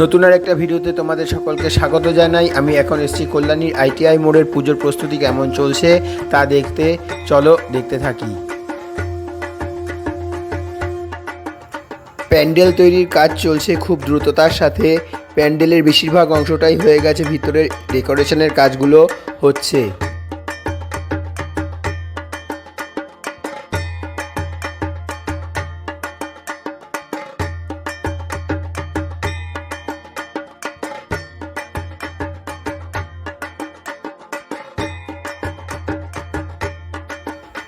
নতুন আর একটা ভিডিওতে তোমাদের সকলকে স্বাগত জানাই। আমি এখন এসেছি কল্যাণীর আইটিআই মোড়ের পুজোর প্রস্তুতি কেমন চলছে তা দেখতে। চলো দেখতে থাকি। প্যান্ডেল তৈরির কাজ চলছে খুব দ্রুততার সাথে। প্যান্ডেলের বেশিরভাগ অংশটাই হয়ে গেছে ভিতরের ডেকোরেশনের কাজগুলো হচ্ছে।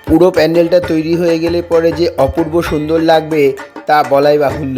পুরো প্যান্ডেলটা তৈরি হয়ে গেলে পরে যে অপূর্ব সুন্দর লাগবে তা বলাই বাহুল্য।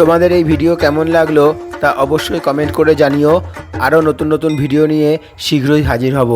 তোমাদের এই ভিডিও কেমন লাগল তা অবশ্যই কমেন্ট করে জানিও। আরও নতুন নতুন ভিডিও নিয়ে শীঘ্রই হাজির হব।